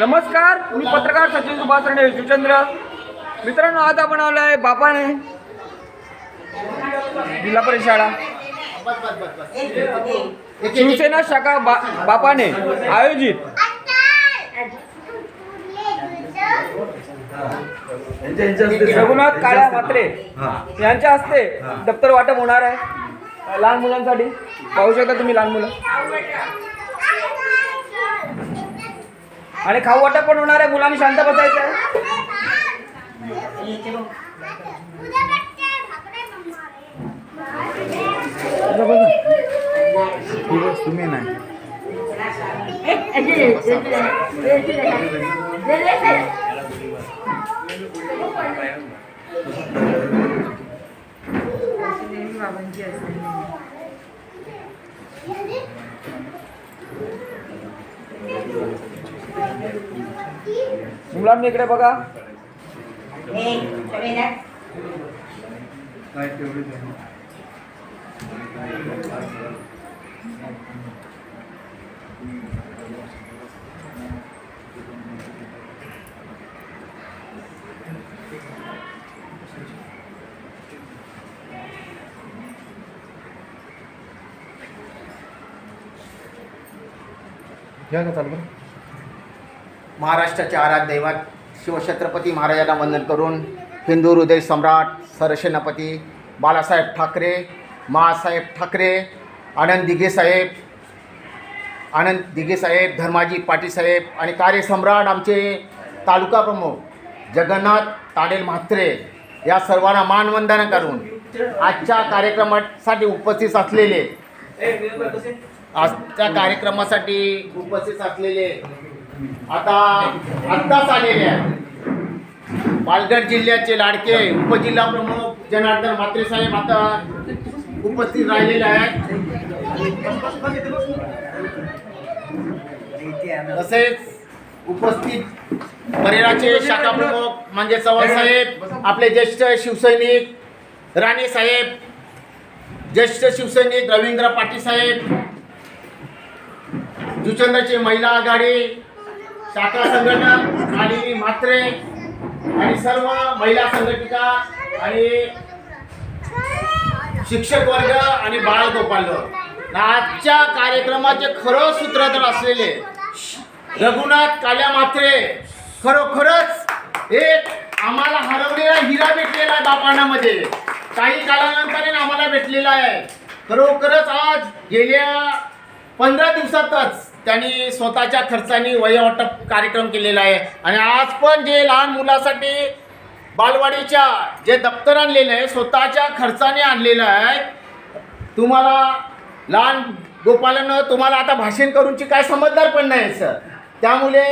नमस्कार मी पत्रकार सचिन सुभाष रणे शिवचंद्र मित्रांनो आज आपण आलो आहे बापाने. जिल्हा परिशाळा शिवसेना शाखा बा बापाने आयोजित. रघुनाथ काळ्या मात्रे यांच्या हस्ते दप्तर वाटप होणार आहे. लहान मुलांसाठी. पाहू शकता तुम्ही लहान मुलं. आणि खाऊ वाटप पण होणार आहे मुलांनी शांत बसायचं आहे. तुम्ही नाही मुलांनी इकडे बघा. घ्या का चालू महाराष्ट्राचे आराध्य दैवत शिवछत्रपती महाराजांना वंदन करून हिंदू हृदय सम्राट सरसेनापती बाळासाहेब ठाकरे मासाहेब ठाकरे आनंद दिघे साहेब आनंद दिघे साहेब धर्माजी पाटील साहेब आणि कार्यसम्राट आमचे तालुका प्रमुख जगन्नाथ ताडेल म्हात्रे या सर्वांना मानवंदना करून आजच्या कार्यक्रमासाठी उपस्थित असलेले आजच्या कार्यक्रमासाठी उपस्थित असलेले आता आत्ताच आलेले आहे पालघर जिल्ह्याचे लाडके उपजिल्हा प्रमुख जनार्दन म्हात्रे साहेब आता उपस्थित राहिलेले आहेत. तसेच उपस्थित परेराचे शाखा प्रमुख म्हणजे चव्हाण साहेब आपले ज्येष्ठ शिवसैनिक राणे साहेब ज्येष्ठ शिवसैनिक रवींद्र पाटील साहेब जुचंद्रचे महिला आघाडी शाखा संघटना आणि म्हात्रे आणि सर्व महिला संघटिका आणि शिक्षक वर्ग आणि बाळ गोपाल आजच्या कार्यक्रमाचे खरं सूत्रधार असलेले रघुनाथ काल्या म्हात्रे खरोखरच एक आम्हाला हरवलेला हिरा भेटलेला आहे बापाणामध्ये काही कालानंतर आम्हाला भेटलेला आहे. खरोखरच आज गेल्या पंधरा दिवसातच त्यांनी स्वतःच्या खर्चाने वयवाटप कार्यक्रम केलेला आहे. आणि आज पण जे लहान मुलासाठी बालवाडीच्या जे दप्तर आणलेलं आहे स्वतःच्या खर्चाने आणलेलं आहे तुम्हाला लहान गोपालानं तुम्हाला आता भाषण करूनची काय समजदार पण नाही सर. त्यामुळे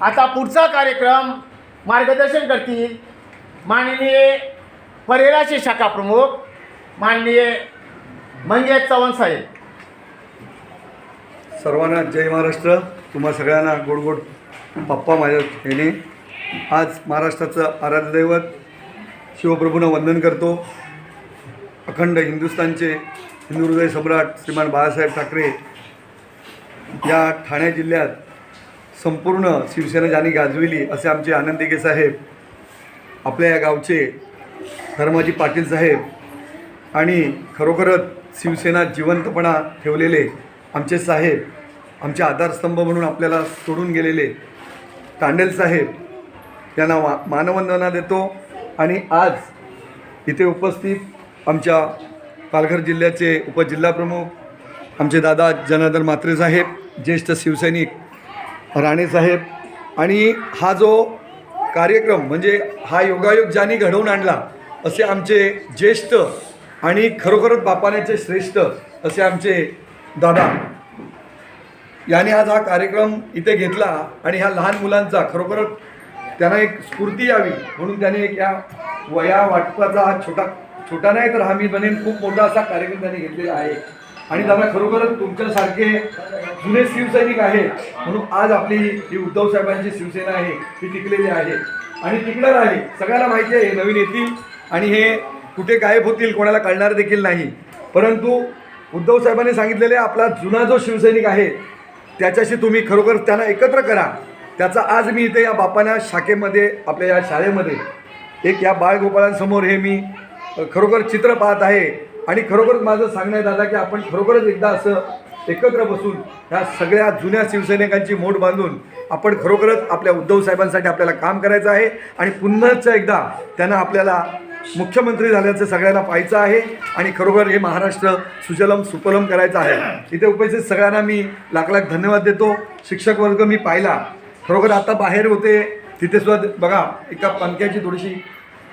आता पुढचा कार्यक्रम मार्गदर्शन करतील माननीय परेराचे शाखा प्रमुख माननीय म्हणजे चव्हाण साहेब. सर्वांना जय महाराष्ट्र. तुम्हा सगळ्यांना गोड गोड पप्पा माझ्या येणे आज महाराष्ट्राचं आराध्य दैवत शिवप्रभूंना वंदन करतो. अखंड हिंदुस्थानचे हिंदू हृदय सम्राट श्रीमान बाळासाहेब ठाकरे या ठाणे जिल्ह्यात संपूर्ण शिवसेना ज्यांनी गाजविली असे आमचे आनंद साहेब आपल्या या गावचे धर्माजी पाटील साहेब आणि खरोखरच शिवसेना जिवंतपणा ठेवलेले आमचे साहेब आमचे आधारस्तंभ म्हणून आपल्याला सोडून गेलेले तांडेल साहेब यांना वा मानवंदना देतो. आणि आज इथे उपस्थित आमच्या पालघर जिल्ह्याचे उपजिल्हाप्रमुख आमचे दादा जनार्दन म्हात्रे साहेब ज्येष्ठ शिवसैनिक राणे साहेब आणि हा जो कार्यक्रम म्हणजे हा योगायोग ज्यांनी घडवून आणला असे आमचे ज्येष्ठ आणि खरोखरच बापाण्याचे श्रेष्ठ असे आमचे दादा याने आज हा कार्यक्रम इथे घेतला आणि ह्या लहान मुलांचा खरोखरच त्यांना एक स्फूर्ती यावी म्हणून त्याने एक या वया वाटपाचा हा छोटा छोटा नाही तर हा मी बनेन खूप मोठा असा कार्यक्रम त्यांनी घेतलेला आहे. आणि दादा खरोखरच तुमच्यासारखे जुने शिवसैनिक आहेत म्हणून आज आपली ही उद्धव साहेबांची शिवसेना आहे ती टिकलेली आहे. आणि टिकणार आहे सगळ्यांना माहिती आहे नवीन येतील आणि हे कुठे गायब होतील कोणाला कळणार देखील नाही. परंतु उद्धव साहेबांनी सांगितलेले आपला जुना जो शिवसैनिक आहे त्याच्याशी तुम्ही खरोखर त्यांना एकत्र करा. त्याचा आज मी इथे या बापाना शाखेमध्ये आपल्या या शाळेमध्ये एक या बाळगोपाळांसमोर हे मी खरोखर चित्र पाहत आहे. आणि खरोखरच माझं सांगणं आहे दादा की आपण खरोखरच एकदा असं एकत्र बसून ह्या सगळ्या जुन्या शिवसैनिकांची मोठ बांधून आपण खरोखरच आपल्या उद्धव साहेबांसाठी आपल्याला काम करायचं आहे. आणि पुन्हाच एकदा त्यांना आपल्याला मुख्यमंत्री झाल्याचं सगळ्यांना पाहायचं आहे आणि खरोखर हे महाराष्ट्र सुजलम सुपलम करायचं आहे. इथे उपस्थित सगळ्यांना मी लाख लाख धन्यवाद देतो. शिक्षक वर्ग मी पाहिला. खरोखर आता बाहेर होते तिथे सुद्धा बघा एका पंख्याची थोडीशी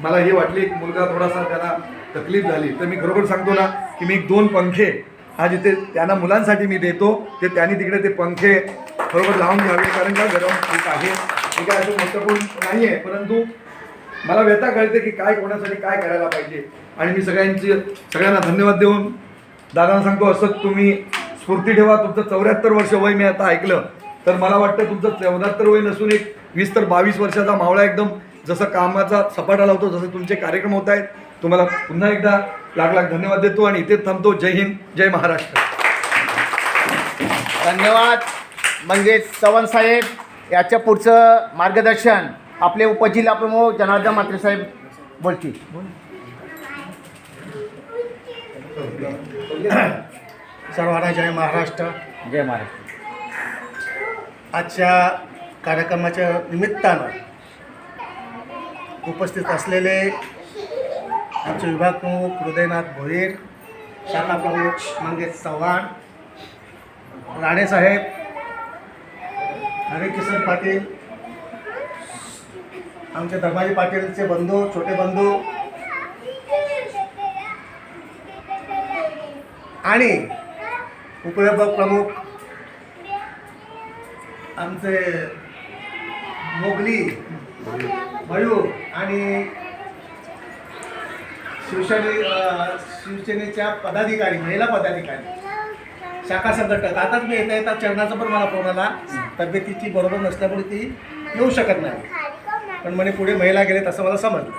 मला हे वाटली एक मुलगा थोडासा त्याला तकलीफ झाली. तर मी खरोखर सांगतो ना की मी एक दोन पंखे आज इथे त्यांना मुलांसाठी मी देतो. ते त्यांनी तिकडे ते पंखे खरोखर लावून घ्यावे कारण का गरम आहे. हे काय असं महत्त्वपूर्ण नाही आहे परंतु मला व्यथा कळते की काय कोणासाठी काय करायला पाहिजे. आणि मी सगळ्यांची सगळ्यांना धन्यवाद देऊन दादांना सांगतो असं तुम्ही स्फूर्ती ठेवा. तुमचं चौऱ्याहत्तर वर्ष वय मी आता ऐकलं. तर मला वाटतं तुमचं चौऱ्याहत्तर वय नसून एक वीस तर बावीस वर्षाचा मावळा एकदम जसं कामाचा सपाटा लावतो जसं तुमचे कार्यक्रम होत आहेत. तुम्हाला पुन्हा एकदा लाख लाख धन्यवाद देतो आणि इथे थांबतो. जय हिंद जय महाराष्ट्र. धन्यवाद म्हणजे चव्हाण साहेब. याच्या पुढचं मार्गदर्शन आपले उपजिल्हा प्रमुख जनार्दन मात्रे साहेब बोलतील. सर्वांना जय महाराष्ट्र. जय महाराज आजच्या कार्यक्रमाच्या निमित्तानं उपस्थित असलेले आमचे विभाग प्रमुख हृदयनाथ भोईर शाखा प्रमुख मंगेश चव्हाण राणेसाहेब हरिकिशन पाटील आमचे धर्माजी पाटीलचे बंधू छोटे बंधू. आणि उपविभाग प्रमुख आमचे मोगली मयूर आणि शिवसेने शिवसेनेच्या पदाधिकारी महिला पदाधिकारी. शाखा संघटक. आताच मी येता येता चरणाचा पण मला फोन आला. तब्येतीची बरोबर नसल्यामुळे ती येऊ शकत नाही. पण म्हणे पुढे महिला गेलेत असं मला समजलं.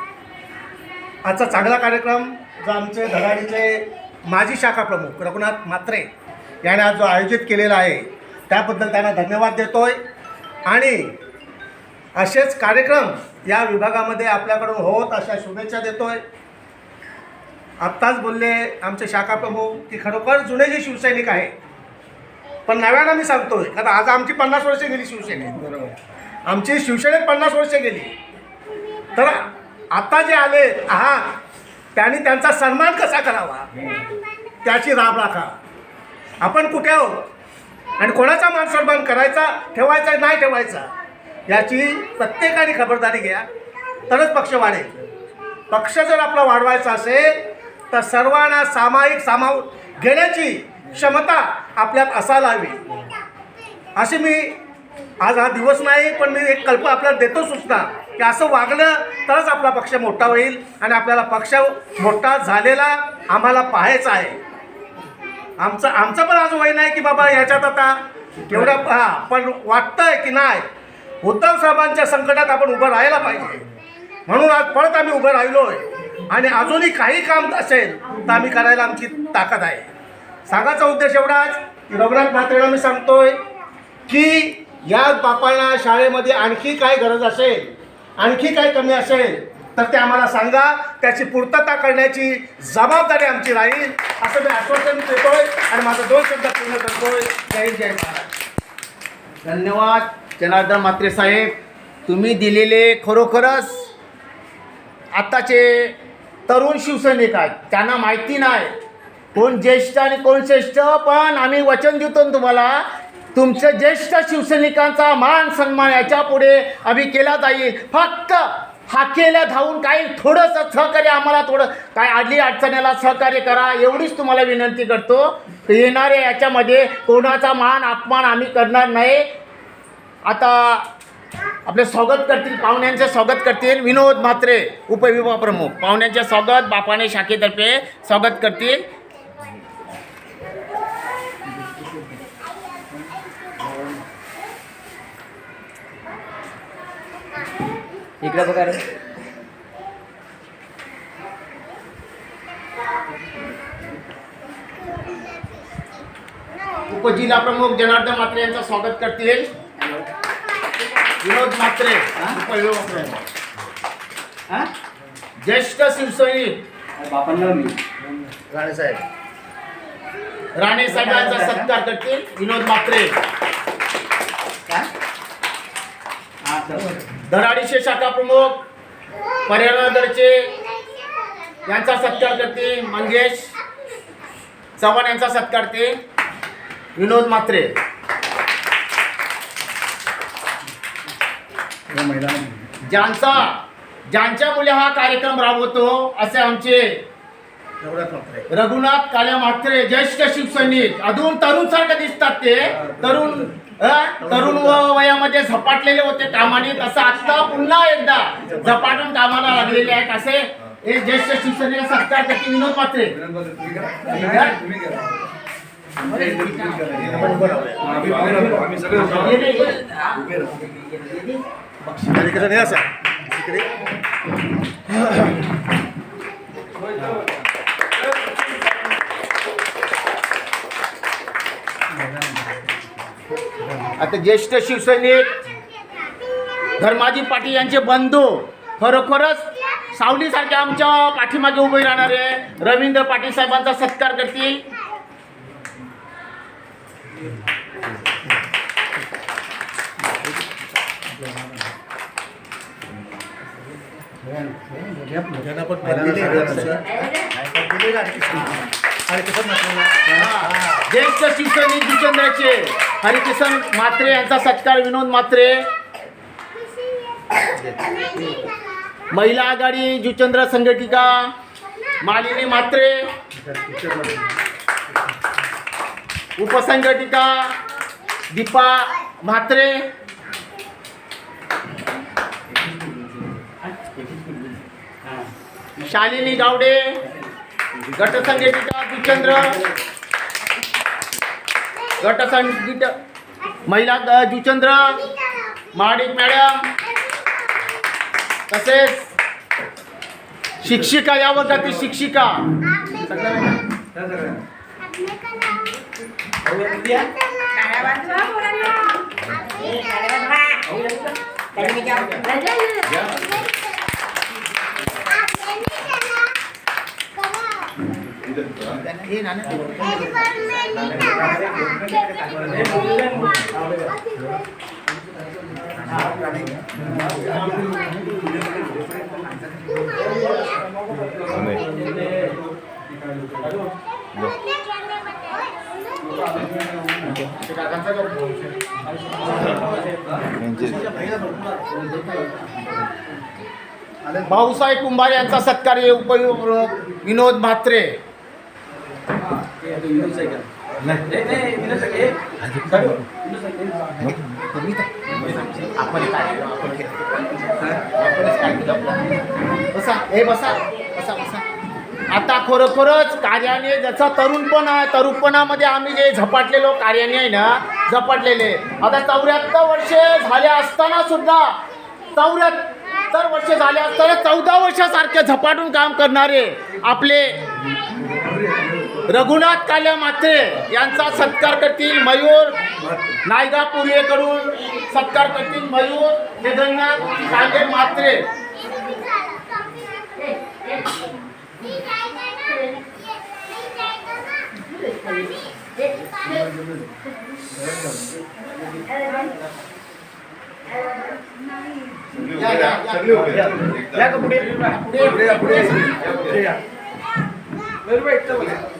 आजचा चांगला कार्यक्रम जो आमचे धडाडीचे माजी शाखा प्रमुख रघुनाथ म्हात्रे याने आज जो आयोजित केलेला आहे त्याबद्दल त्यांना धन्यवाद देतोय. आणि असेच कार्यक्रम या विभागामध्ये आपल्याकडून होत अशा शुभेच्छा देतोय. आत्ताच बोलले आमचे शाखा प्रमुख की खरोखर जुने जे शिवसैनिक आहे पण नव्यानं मी सांगतोय कारण आज आमची पन्नास वर्षे गेली शिवसेनेत. आमची शिवसेनेत पन्नास वर्षे गेली. तर आता जे आले हा त्यांनी त्यांचा सन्मान कसा करावा? त्याची राब राखा. आपण कुठे आहोत? आणि कोणाचा मान सन्मान करायचा ठेवायचा नाही ठेवायचा याची प्रत्येकाने खबरदारी घ्या. तरच पक्ष वाढेल. पक्ष जर आपला वाढवायचा असेल तर सर्वांना सामायिक सामावून घेण्याची क्षमता आपल्यात असायला हवी. असे मी आज हा दिवस नाही पण मी एक कल्प आपल्याला देतो सूचना की असं वागलं तरच आपला पक्ष मोठा होईल आणि आपल्याला पक्ष मोठा झालेला आम्हाला पाहायचा आहे. आमचं आमचं पण आज वय नाही की बाबा ह्याच्यात आता एवढं हा पण वाटतंय की नाही उद्धव साहेबांच्या संकटात आपण उभं राहायला पाहिजे. म्हणून आज परत आम्ही उभं राहिलोय. आणि अजूनही काही काम असेल तर आम्ही करायला आमची ताकद आहे. सांगायचा उद्देश एवढाच की रघुनाथ म्हात्रेला मी सांगतोय की या बापांना शाळेमध्ये आणखी काय गरज असेल आणखी काय कमी असेल तर ते आम्हाला सांगा. त्याची पूर्तता करण्याची जबाबदारी आमची राहील असं मी आश्वासन देतोय आणि माझा दोन शब्द पूर्ण करतोय. जय हिंद, जय महाराज. धन्यवाद जनार्दन मात्रे साहेब. तुम्ही दिलेले खरोखरच आत्ताचे तरुण शिवसैनिक आहेत. त्यांना माहिती नाही. कोण ज्येष्ठ आणि कोण श्रेष्ठ पण आम्ही वचन देतो तुम्हाला तुमच्या ज्येष्ठ शिवसैनिकांचा मान सन्मान याच्यापुढे आम्ही केला जाईल. फक्त हाकेला धावून काही थोडंसं सहकार्य आम्हाला थोडं काय आडली अडचणीला सहकार्य करा एवढीच तुम्हाला विनंती करतो. येणाऱ्या याच्यामध्ये कोणाचा मान अपमान आम्ही करणार नाही. आता आपले स्वागत करतील पाहुण्यांचे स्वागत करतील. विनोद म्हात्रे उपविभाग प्रमुख. पाहुण्यांचे स्वागत बापाने शाखेतर्फे स्वागत करतील. इकडे बघा रे. उपजिल्हा प्रमुख जनार्दन म्हात्रे यांचं स्वागत करतील. विनोद मात्रे ज्येष्ठ शिवसैनिक. राणेसाहेब राणे साहेबांचा सत्कार करतील. विनोद मात्रे धडाडीचे शाखा प्रमुख पर्यावरण दलचे यांचा सत्कार करते मंगेश चव्हाण यांचा सत्कार ते विनोद मात्रे ज्यांचा ज्यांच्या मुले हा कार्यक्रम राबवतो असे आमचे रघुनाथ काल्या म्हात्रे ज्येष्ठ शिवसैनिक अजून तरुण सारखे दिसतात ते तरुण? तरुण व- वयामध्ये झपाटलेले होते कामाने. तसं आता पुन्हा एकदा झपाटून कामाला लागलेले आहेत असे एक ज्येष्ठ शिवसेनेचे सरकार त्याचे विनोद पात्रे. Thank you. आता ज्येष्ठ शिवसैनिक धर्माजी पाटील यांचे बंधू खरोखरच सावलीसारखे आमच्या पाठीमागे उभे राहणारे रवींद्र पाटील साहेबांचा सत्कार करतील. ज्यांना पण हरिकिशन ज्येष्ठ शिवसैनिक जुचंद्राचे हरिकिसन म्हात्रे यांचा सत्कार विनोद म्हात्रे महिला आघाडी जुचंद्र संघटिका मालिनी म्हात्रे उपसंघटिका दीपा म्हात्रे शालिनी गावडे. गटसंघटिका जुचंद्र गटसंघित महिला जुचंद्र माडिक मॅडम. तसेच शिक्षिका या वर्गातील शिक्षिका? भाऊसाहेब कुंभार यांचा सत्कार उपयोग विनोद म्हात्रे आपण काय आपण आपणच काय केलं आपलं? बसा हे बसा बसा बसा आता खरोखरच कार्याने ज्याचा तरुणपण आहे तरुणपणामध्ये आम्ही जे झपाटलेलो कार्याने आहे ना झपाटलेले. आता चौऱ्याहत्तर वर्षे झाले असताना सुद्धा चौऱ्याहत्तर वर्षे झाले असताना चौदा वर्षासारखे झपाटून काम करणारे आपले रघुनाथ काल्या मात्रे यांचा सत्कार करतील मयूर नायगापुरीकडून. सत्कार करतील मयूर केदारनाथ कांगे मात्रे. या, या, या. या का पुढे? पुढे पुढे. पुढे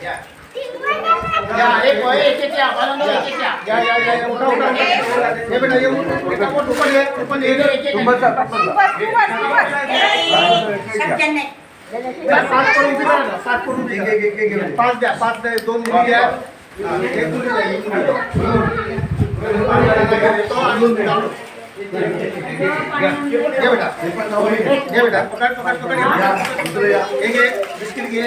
Yeah. या एक होय एक एक या बाळांनो एक एक या। या या या उठा उठा हे बेटा येऊ एका पोट उपर ये उपर ये. एक एक उपर सा उपर सात कोटी उभी करा ना सात कोटी उभी एक एक एक एक. पाच द्या पाच द्या दोन मुली द्या. एक मुली द्या एक मुली तो आणून द्या. ये बेटा ये बेटा पकड़ पकड़ पकड़. ये. एक एक बिस्किट घे.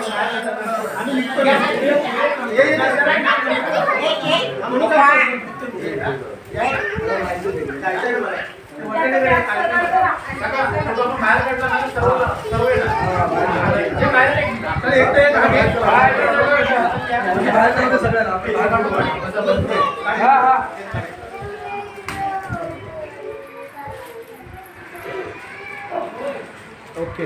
Okay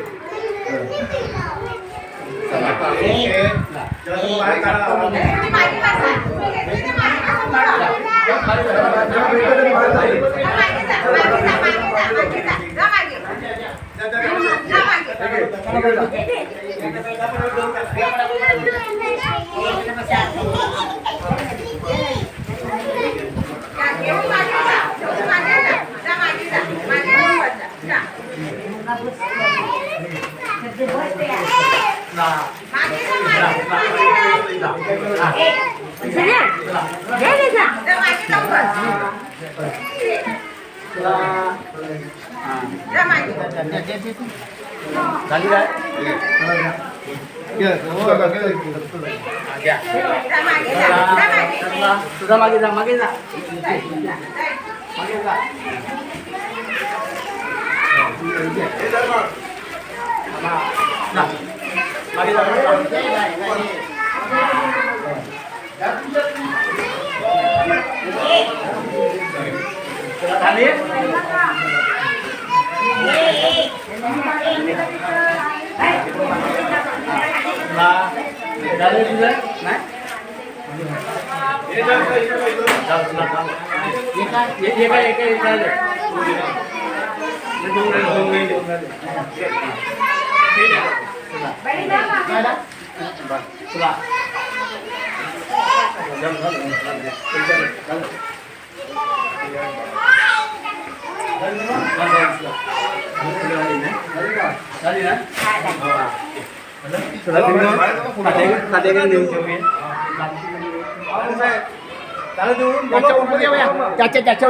Nah. झाली काय तुझा मागे जा मागे जा मागे जा मागे जा Sudah. त्याच्या त्याच्या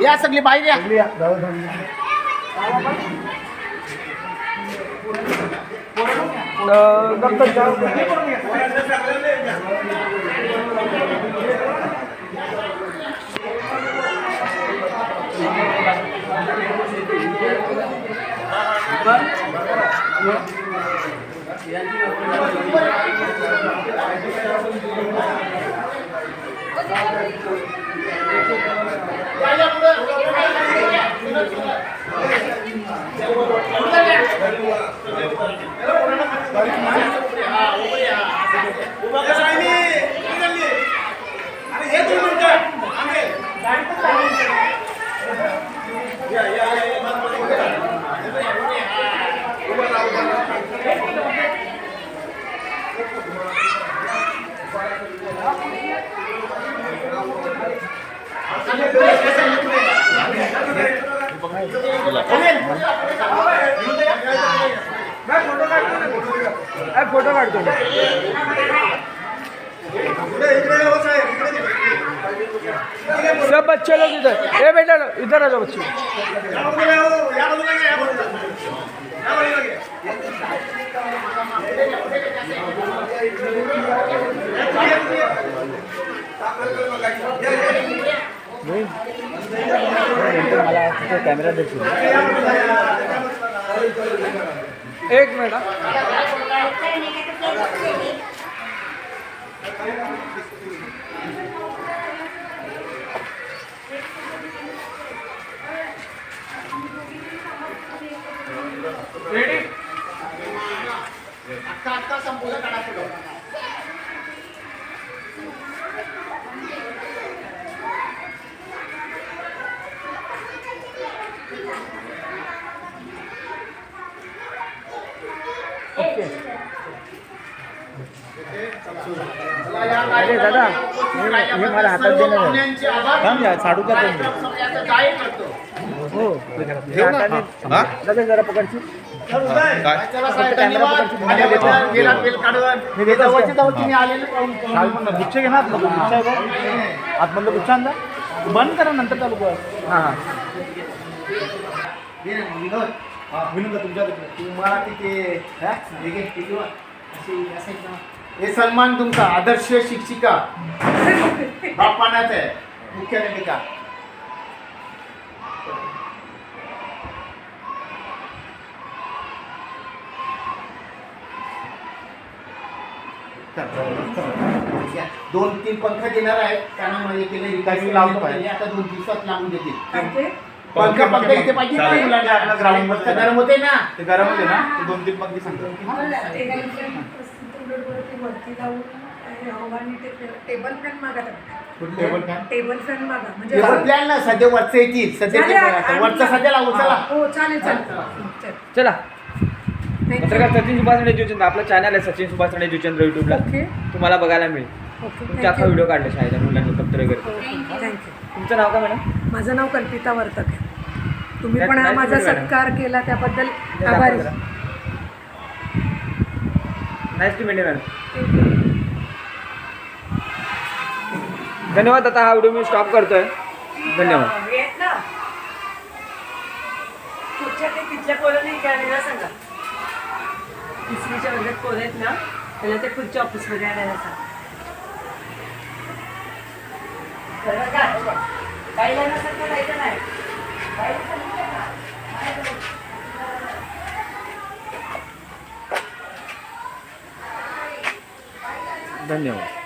या सगळी बाहेर या. करतो Thank you. Thank you. तिथे कॅमेरा देखील एक मिनिट हा. अक्का अक्का संपवलं काढा अरे दादा, हे- मला हातात देणार. थांब या, साडू का करतो. हो दादा जरा पकडची तुम्ही गुच्छ घे ना आतमधलं गुच्छ आहे बघ. आतमधलं गुच्छ आणला. बंद करा नंतर चालू करा. हां विनोद. विनोद तुमच्या तुम्हाला तिथे हा? हे. हे सन्मान तुमचा आदर्श शिक्षिका. बापानाच आहे मुख्याध्यापिका या, दोन तीन पंखा देणार आहेत. त्यांना म्हणजे केलं रिकामी लावतो पाहिजे. आता दोन दिवसात लावून देतील. पंखा पंखा इथे पाहिजे ना मुलांना. ग्राउंडमध्ये गरम होते ना. ते गरम होते ना. ते दोन तीन पंक्ती सांगतो टेबल फॅन मागा टेबल फॅन टेबल फॅन मागा. म्हणजे टेबल प्लॅन ना सध्या वरचं येतील. सध्या ते झाले, बघा, वरचं सध्या लावू चला. हो चालेल चालेल. चल. चला. Thank you. पत्रकार सचिन सुभाष राणे जुचंद्र आपलं चॅनल आहे सचिन सुभाष राणे जुचंद्र युट्यूबला ओके तुम्हाला बघायला मिळेल. ओके तुमचे अख्खा व्हिडिओ काढले शाळेच्या मुलांनी पत्रकार थँक्यू तुमचं नाव काय मॅडम? माझं नाव कल्पिता वर्तक आहे. तुम्ही पण हा माझा. सत्कार केला त्याबद्दल आभारी. नाईस टू मॅडम धन्यवाद आता हा व्हिडिओ मी स्टॉप करतोय. धन्यवाद. पुढच्या ते तिथल्या पोरांना विचारायला सांगा. तिसरीच्या वर्गात पोरं आहेत ना त्याला ते पुढच्या ऑफिसमध्ये आणायला सांगा. खरं नाही धन्यवाद